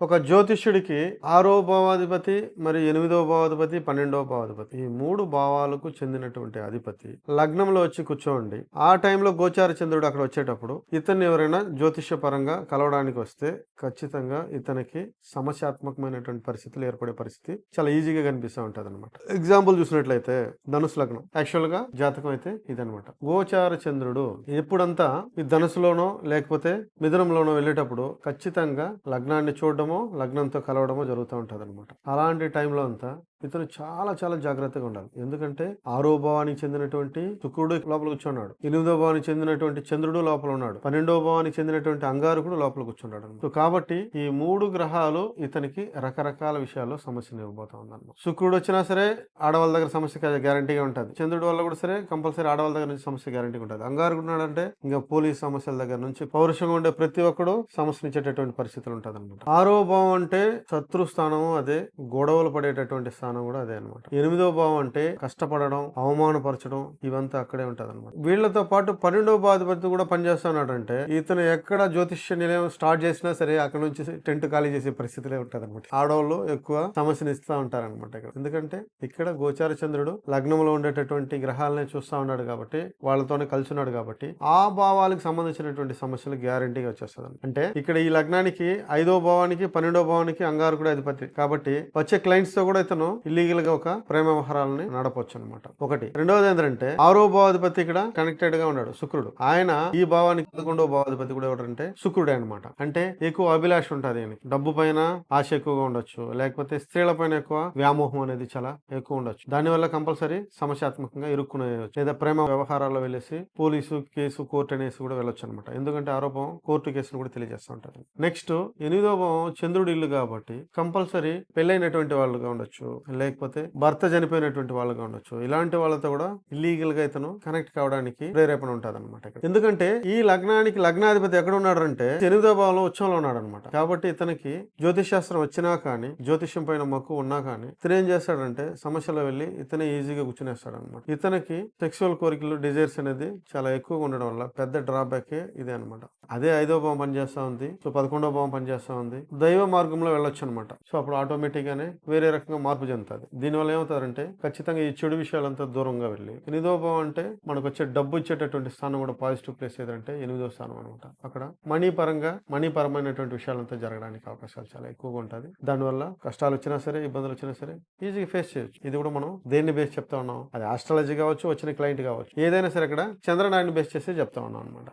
ఒక జ్యోతిష్యుడికి ఆరో భావాధిపతి మరి ఎనిమిదవ భావాధిపతి పన్నెండవ భావాధిపతి ఈ మూడు భావాలకు చెందినటువంటి అధిపతి లగ్నంలో వచ్చి కూర్చోండి. ఆ టైంలో గోచార చంద్రుడు అక్కడ వచ్చేటప్పుడు ఇతన్ని ఎవరైనా జ్యోతిష్య పరంగా కలవడానికి వస్తే ఖచ్చితంగా ఇతనికి సమస్యాత్మకమైనటువంటి పరిస్థితులు ఏర్పడే పరిస్థితి చాలా ఈజీగా కనిపిస్తూ ఉంటుంది అనమాట ఎగ్జాంపుల్ చూసినట్లయితే ధనుసు లగ్నం. యాక్చువల్గా జాతకం అయితే ఇదనమాట గోచార చంద్రుడు ఎప్పుడంతా ఈ ధనుసులోనో లేకపోతే మిథునంలోనో వెళ్ళేటప్పుడు ఖచ్చితంగా లగ్నాన్ని చూడడం కలవడమో లగ్నంతో కలవడమో జరుగుతూ ఉంటుంది అనమాట అలాంటి టైంలో అంతా ఇతను చాలా చాలా జాగ్రత్తగా ఉండాలి. ఎందుకంటే ఆరో భావానికి చెందినటువంటి శుక్రుడు లోపల కూర్చున్నాడు. ఎనిమిదో భావానికి చెందినటువంటి చంద్రుడు లోపల ఉన్నాడు. పన్నెండో భావానికి చెందినటువంటి అంగారకుడు లోపల కూర్చున్నాడు సో కాబట్టి ఈ మూడు గ్రహాలు ఇతనికి రకరకాల విషయాల్లో సమస్యను ఇవ్వబోతా ఉందన్నమాట. శుక్రుడు వచ్చినా సరే ఆడవాళ్ళ దగ్గర సమస్య గ్యారంటీగా ఉంటుంది. చంద్రుడు వల్ల కూడా సరే కంపల్సరీ ఆడవాళ్ళ దగ్గర నుంచి సమస్య గ్యారంటీగా ఉంటుంది. అంగారకుడు ఉన్నాడంటే ఇంకా పోలీస్ సమస్యల దగ్గర నుంచి పౌరుషంగా ఉండే ప్రతి ఒక్కడు సమస్యనిచ్చేటటువంటి పరిస్థితులు ఉంటుంది అనమాట ఆరో భావం అంటే శత్రు స్థానము అదే గొడవలు పడేటటువంటి స్థానం కూడా అదే అనమాట ఎనిమిదో భావం అంటే కష్టపడడం అవమానపరచడం ఇవంతా అక్కడే ఉంటుంది అనమాట వీళ్ళతో పాటు పన్నెండవ బాధిపతి కూడా పనిచేస్తున్నాడంటే ఇతను ఎక్కడ జ్యోతిష్య నిలయం స్టార్ట్ చేసినా సరే అక్కడ నుంచి టెంట్ ఖాళీ చేసే పరిస్థితులే ఉంటుంది అనమాట ఆడవాళ్ళు ఎక్కువ సమస్యను ఇస్తూ ఉంటారనమాట ఇక్కడ. ఎందుకంటే ఇక్కడ గోచార చంద్రుడు లగ్నంలో ఉండేటటువంటి గ్రహాలనే చూస్తా ఉన్నాడు కాబట్టి వాళ్ళతోనే కలిసి ఉన్నాడు కాబట్టి ఆ భావాలకు సంబంధించినటువంటి సమస్యలు గ్యారంటీగా వచ్చేస్తుంది అంటే ఇక్కడ ఈ లగ్నానికి ఐదో భావానికి పన్నెండో భావానికి అంగారకుడు అధిపతి కాబట్టి వచ్చే క్లయింట్స్తో కూడా ఇతను ఇల్లీగల్గా ఒక ప్రేమ వ్యవహారాలని నడపొచ్చు అనమాట ఒకటి. రెండవది ఏంటంటే ఆరో భావాధిపతి ఇక్కడ కనెక్టెడ్గా ఉన్నాడు శుక్రుడు. ఆయన ఈ భావానికి పదకొండో భావాధిపతి కూడా ఎవరంటే శుక్రుడే అనమాట అంటే ఎక్కువ అభిలాష ఉంటుంది ఆయనకి డబ్బు పైన ఆశ ఎక్కువగా ఉండొచ్చు లేకపోతే స్త్రీల పైన ఎక్కువ వ్యామోహం అనేది చాలా ఎక్కువ ఉండొచ్చు. దానివల్ల కంపల్సరీ సమస్యాత్మకంగా ఇరుక్కునే లేదా ప్రేమ వ్యవహారాల్లో వెళ్ళేసి పోలీసు కేసు కోర్టు అనేసి కూడా వెళ్ళొచ్చు అనమాట ఎందుకంటే ఆరోపం కోర్టు కేసును కూడా తెలియజేస్తూ ఉంటారు నెక్స్ట్ ఎనిమిదో భావం చంద్రుడి ఇల్లు కాబట్టి కంపల్సరీ పెళ్ళైనటువంటి వాళ్ళుగా ఉండొచ్చు. లేకపోతే భర్త చనిపోయినటువంటి వాళ్ళుగా ఉండొచ్చు. ఇలాంటి వాళ్ళతో కూడా ఇల్లీగల్గా ఇతను కనెక్ట్ కావడానికి ప్రేరేపణ ఉంటుంది అనమాట ఎందుకంటే ఈ లగ్నానికి లగ్నాధిపతి ఎక్కడ ఉన్నాడంటే ఎనిమిదో భావంలో ఉత్సవంలో ఉన్నాడు అనమాట కాబట్టి ఇతనికి జ్యోతిష్ శాస్త్రం వచ్చినా కానీ జ్యోతిష్యం పైన మక్కువ ఉన్నా కానీ ఇతను ఏం చేస్తాడంటే సమస్యలో వెళ్ళి ఇతనే ఈజీగా కూర్చునేస్తాడు అనమాట ఇతనికి సెక్సువల్ కోరికలు డిజైర్స్ అనేది చాలా ఎక్కువగా ఉండడం వల్ల పెద్ద డ్రాబ్యాక్ ఇదే అనమాట అదే ఐదో భావం పనిచేస్తా ఉంది సో పదకొండో భావం పనిచేస్తా ఉంది. దైవ మార్గంలో వెళ్ళొచ్చు అనమాట సో అప్పుడు ఆటోమేటిక్ గానే వేరే రకంగా మార్పు చెందుతుంది దీనివల్ల ఏమవుతారంటే ఖచ్చితంగా ఈ చెడు విషయాలంతా దూరంగా వెళ్ళి ఎనిమిదో భావం అంటే మనకు వచ్చే డబ్బు ఇచ్చేటటువంటి స్థానం కూడా పాజిటివ్ ప్లేస్ ఏదంటే ఎనిమిదో స్థానం అనమాట. అక్కడ మనీ పరంగా మనీ పరమైనటువంటి విషయాలంతా జరగడానికి అవకాశాలు చాలా ఎక్కువగా ఉంటుంది దానివల్ల కష్టాలు వచ్చినా సరే ఇబ్బందులు వచ్చినా సరే ఈజీగా ఫేస్ చేయొచ్చు. ఇది కూడా మనం దేన్ని బేస్ చెప్తా ఉన్నాం? అది ఆస్ట్రాలజీ కావచ్చు వచ్చిన క్లయింట్ కావచ్చు. ఏదైనా సరే అక్కడ చంద్రనారాయణ బేస్ చేసి చెప్తా ఉన్నాం అనమాట.